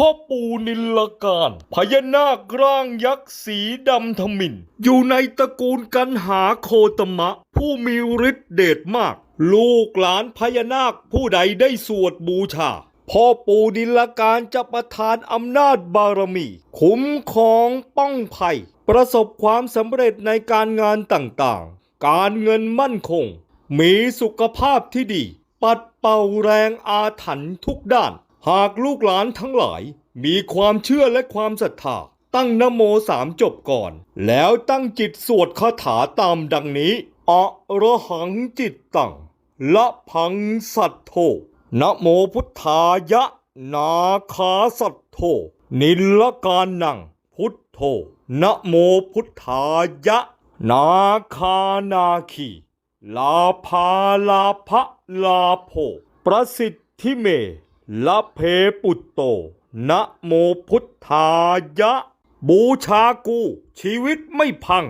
พ่อปู่นิลการพญานาคร่างยักษ์สีดำทมิน อยู่ในตระกูลกันหาโคตมะ ผู้มีฤทธิเดชมาก ลูกหลานพญานาคผู้ใดได้สวดบูชา พ่อปู่นิลการจะประทานอำนาจบารมี คุ้มครองป้องภัย ประสบความสำเร็จในการงานต่างๆ การเงินมั่นคง มีสุขภาพที่ดี ปัดเป่าแรงอาถรรพ์ทุกด้าน หากลูกหลานทั้งหลายมีความเชื่อและความศรัทธา ตั้งนโมสามจบก่อน แล้วตั้งจิตสวดคาถาตามดังนี้อะระหังจิตตังละพังสัตโธนะโมพุทธายะ นาคาสัตโธนิลการนัง พุทโธนะโมพุทธายะ นาคานาคีลาภาลาภะลาโภประสิทธิเม ละเพปุตโต นะโมพุทธายะ บูชากู ชีวิตไม่พัง